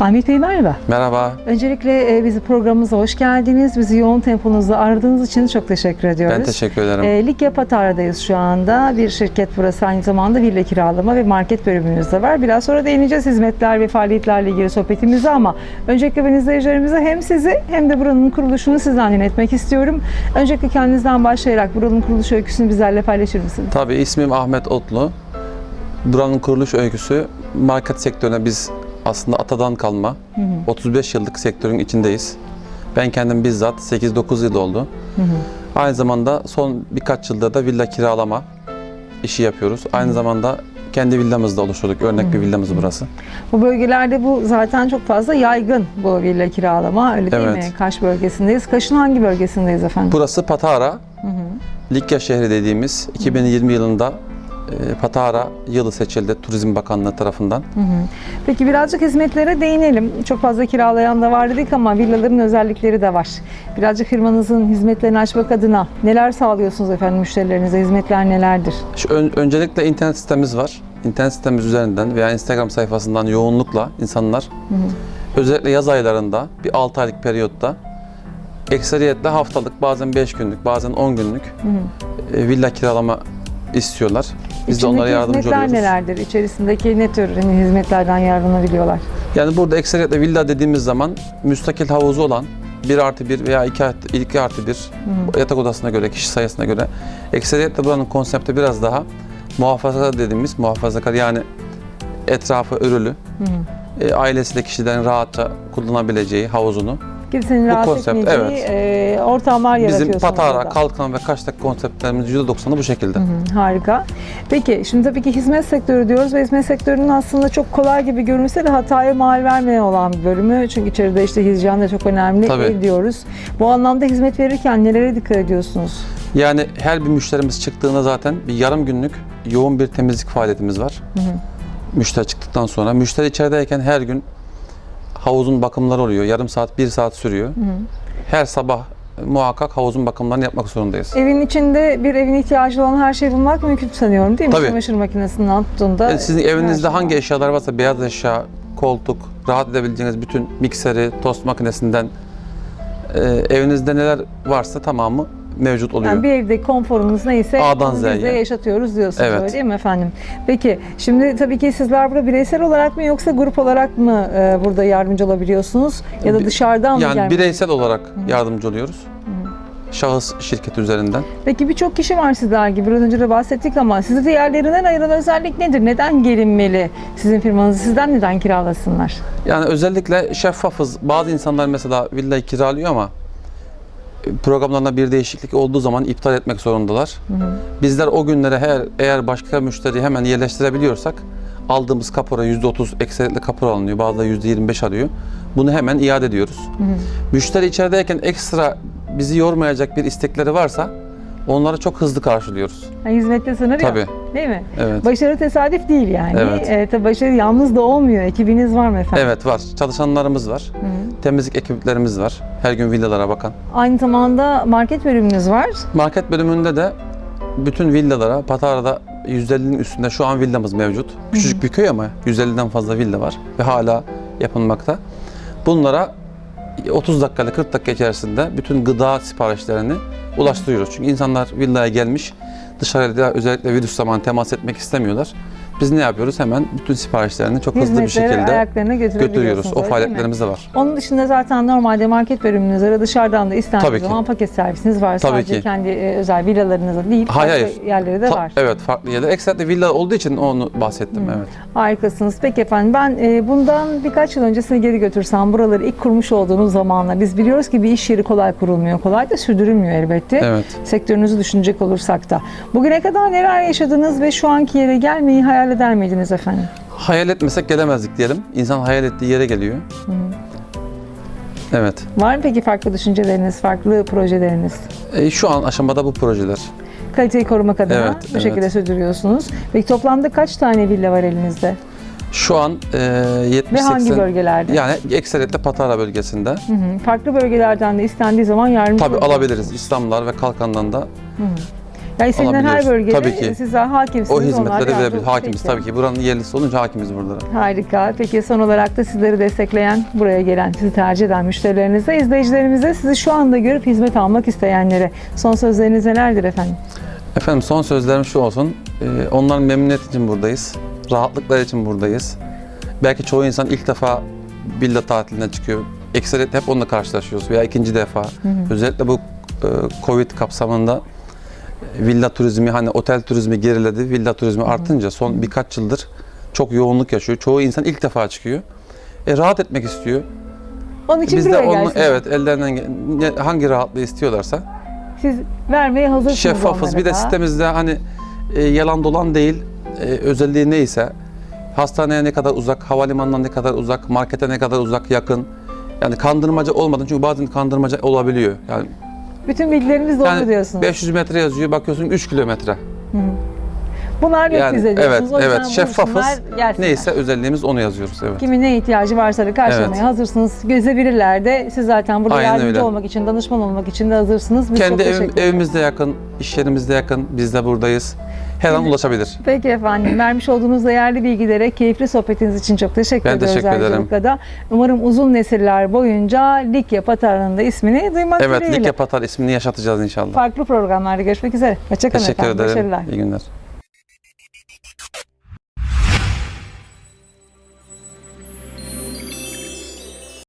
Ahmet Bey merhaba. Merhaba. Öncelikle e, bizi programımıza hoş geldiniz. Bizi yoğun temponuzda aradığınız için çok teşekkür ediyoruz. Ben teşekkür ederim. E, Likya Patara'dayız şu anda. Bir şirket burası aynı zamanda villa kiralama ve market bölümümüz de var. Biraz sonra değineceğiz hizmetler ve faaliyetlerle ilgili sohbetimize ama öncelikle ben izleyicilerimize hem sizi hem de buranın kuruluşunu sizden dinletmek istiyorum. Öncelikle kendinizden başlayarak buranın kuruluş öyküsünü bizlerle paylaşır mısınız? Tabii ismim Ahmet Otlu. Buranın kuruluş öyküsü market sektörüne biz aslında atadan kalma 35 yıllık sektörün içindeyiz. Ben kendim bizzat 8-9 yıl oldu. Aynı zamanda son birkaç yılda da villa kiralama işi yapıyoruz. Aynı zamanda kendi villamızda oluşturduk. Örnek bir villamız burası. Bu bölgelerde bu zaten çok fazla yaygın bu villa kiralama öyle değil Evet. mi? Kaş bölgesindeyiz. Kaş'ın hangi bölgesindeyiz efendim? Burası Patara. Likya şehri dediğimiz 2020 yılında Patara yılı seçildi Turizm Bakanlığı tarafından. Peki birazcık hizmetlere değinelim. Çok fazla kiralayan da var dedik ama villaların özellikleri de var. Birazcık firmanızın hizmetlerini açmak adına neler sağlıyorsunuz efendim müşterilerinize? Hizmetler nelerdir? Şu ön- öncelikle internet sitemiz var. İnternet sitemiz üzerinden veya Instagram sayfasından yoğunlukla insanlar özellikle yaz aylarında bir 6 aylık periyotta ekseriyetle haftalık bazen 5 günlük bazen 10 günlük e, villa kiralama istiyorlar. Biz de onlara yardımcı hizmetler oluyoruz. nelerdir? İçerisindeki ne tür hani, hizmetlerden yararlanabiliyorlar? Yani burada ekseriyetle villa dediğimiz zaman müstakil havuzu olan 1 artı 1 veya 2 artı, 2 artı 1 yatak odasına göre, kişi sayısına göre. Ekseriyetle buranın konsepti biraz daha muhafazakar dediğimiz muhafazakar yani etrafı örülü. E, ailesiyle kişilerin rahatça kullanabileceği havuzunu. Kimsenin Bu rahatsız konsept, etmeyeceği e, ortamlar Bizim yaratıyorsunuz Patara. Kalkan ve Kaş'taki konseptlerimiz %90'ı bu şekilde. Hı, Harika. Peki şimdi tabii ki hizmet sektörü diyoruz ve hizmet sektörünün aslında çok kolay gibi görünse de hataya mal vermeyen olan bir bölümü. Çünkü içeride işte hijyen de çok önemli Tabii. diyoruz. Bu anlamda hizmet verirken nelere dikkat ediyorsunuz? Yani her bir müşterimiz çıktığında zaten bir yarım günlük yoğun bir temizlik faaliyetimiz var. Müşteri çıktıktan sonra. Müşteri içerideyken her gün havuzun bakımları oluyor. Yarım saat, bir saat sürüyor. Her sabah muhakkak havuzun bakımlarını yapmak zorundayız. Evin içinde bir evin ihtiyacı olan her şeyi bulmak mümkün sanıyorum değil mi? Tabii. Çamaşır makinesinin altında. Yani sizin her evinizde şey hangi var. eşyalar varsa beyaz eşya, koltuk, rahat edebileceğiniz bütün mikseri, tost makinesinden e, evinizde neler varsa tamamı mevcut oluyor. Yani bir evde konforumuz neyse A'dan onu biz Z'ye. de yaşatıyoruz diyorsunuz Evet. öyle değil mi efendim? Peki şimdi tabii ki sizler burada bireysel olarak mı yoksa grup olarak mı e, burada yardımcı olabiliyorsunuz? Ya da dışarıdan mı Yani bireysel olarak yardımcı oluyoruz. Şahıs şirket üzerinden. Peki birçok kişi var sizler gibi biraz önce de bahsettik ama sizi diğerlerinden ayıran özellik nedir? Neden gelinmeli sizin firmanızı? Sizden neden kiralasınlar? Yani özellikle şeffafız. Bazı insanlar mesela villayı kiralıyor ama programlarında bir değişiklik olduğu zaman iptal etmek zorundalar. Bizler o günlere her eğer başka müşteriyi hemen yerleştirebiliyorsak aldığımız kapora %30 ekseriyetli kapora alınıyor. Bazıları %25 alıyor. Bunu hemen iade ediyoruz. Müşteri içerideyken ekstra bizi yormayacak bir istekleri varsa onları çok hızlı karşılıyoruz. Yani hizmette sınır Tabii. yok. Değil mi? Evet. Başarı tesadüf değil yani. Evet. E, tabii başarı yalnız da olmuyor. Ekibiniz var mı efendim? Evet var. Çalışanlarımız var. Temizlik ekiplerimiz var. Her gün villalara bakan. Aynı zamanda market bölümünüz var. Market bölümünde de bütün villalara, Patara'da 150'nin üstünde şu an villamız mevcut. Küçücük bir köy ama 150'den fazla villa var ve hala yapılmakta. Bunlara 30 dakika ile 40 dakika içerisinde bütün gıda siparişlerini ulaştırıyoruz. Çünkü insanlar villaya gelmiş, dışarıda özellikle virüs zamanı temas etmek istemiyorlar. Biz ne yapıyoruz? Hemen bütün siparişlerini çok hızlı bir Hizmetleri şekilde ayaklarına götürüyoruz. O öyle değil mi? faaliyetlerimiz de var. Onun dışında zaten normalde market bölümünüz var. Dışarıdan da istendiği Tabii ki. zaman paket servisiniz var. Tabii Sadece ki. kendi e, özel villalarınızda değil, Hayır, başka hayır. yerleri de Ta- var. Evet, farklı yerler. Ekstra villa olduğu için onu bahsettim. Evet. Harikasınız. Peki efendim ben e, bundan birkaç yıl öncesine geri götürsem buraları ilk kurmuş olduğunuz zamanla biz biliyoruz ki bir iş yeri kolay kurulmuyor. Kolay da sürdürülmüyor elbette. Evet. Sektörünüzü düşünecek olursak da. Bugüne kadar neler yaşadınız ve şu anki yere gelmeyi hayal eder miydiniz efendim? Hayal etmesek gelemezdik diyelim. İnsan hayal ettiği yere geliyor. Evet. Var mı peki farklı düşünceleriniz, farklı projeleriniz? E, şu an aşamada bu projeler. Kaliteyi korumak adına Evet, bu evet. şekilde sürdürüyorsunuz. Peki toplamda kaç tane villa var elinizde? Şu an e, 70 Ve hangi 80 bölgelerde? Yani ekseriyetle Patara bölgesinde. Hı hı. Farklı bölgelerden de istendiği zaman yardımcı Tabii oluyorsunuz. alabiliriz. İslamlar ve Kalkan'dan da Yani istenilen her bölgede Tabii ki. siz hakimsiniz. O hizmetleri verebilir. Hakimiz Peki. tabii ki. Buranın yerlisi olunca hakimiz burada. Harika. Peki son olarak da sizleri destekleyen, buraya gelen, sizi tercih eden müşterilerinize, izleyicilerimize, sizi şu anda görüp hizmet almak isteyenlere son sözleriniz nelerdir efendim? Efendim son sözlerim şu olsun. Ee, onların memnuniyet için buradayız. Rahatlıkları için buradayız. Belki çoğu insan ilk defa villa tatiline çıkıyor. Ekseriyetle hep onunla karşılaşıyoruz veya ikinci defa. Özellikle bu e, Covid kapsamında villa turizmi hani otel turizmi geriledi. Villa turizmi artınca son birkaç yıldır çok yoğunluk yaşıyor. Çoğu insan ilk defa çıkıyor. E, rahat etmek istiyor. Onun için Biz de buraya onu, gelsinler. evet ellerinden gel- ne- hangi rahatlığı istiyorlarsa Siz vermeye hazırsınız şeffafız. onlara Bir de da. sitemizde hani e, yalan dolan değil, e, özelliği neyse, hastaneye ne kadar uzak, havalimanına ne kadar uzak, markete ne kadar uzak, yakın. Yani kandırmaca olmadan çünkü bazen kandırmaca olabiliyor. Yani, Bütün bilgileriniz doğru yani diyorsunuz. 500 metre yazıyor, bakıyorsun 3 kilometre. Bunlar yok Yani bize evet, diyorsunuz. O yüzden evet şeffafız. Neyse özelliğimiz onu yazıyoruz. Evet. Kimin ne ihtiyacı varsa da karşılamaya Evet. hazırsınız. Gözebilirler de siz zaten burada Aynen yardımcı öyle. olmak için, danışman olmak için de hazırsınız. Biz Kendi evim, evimizde yakın, iş yerimizde yakın, biz de buradayız. Her an ulaşabilir. Peki efendim. Vermiş olduğunuz değerli bilgilere, keyifli sohbetiniz için çok teşekkür Ben ediyoruz teşekkür ederim. da. Umarım uzun nesiller boyunca Likya Patarı'nın da ismini duymak Evet, dileğiyle. Likya Patar ismini yaşatacağız inşallah. Farklı programlarda görüşmek üzere. Hoşçakalın Teşekkür efendim. ederim. Başarılar. İyi günler.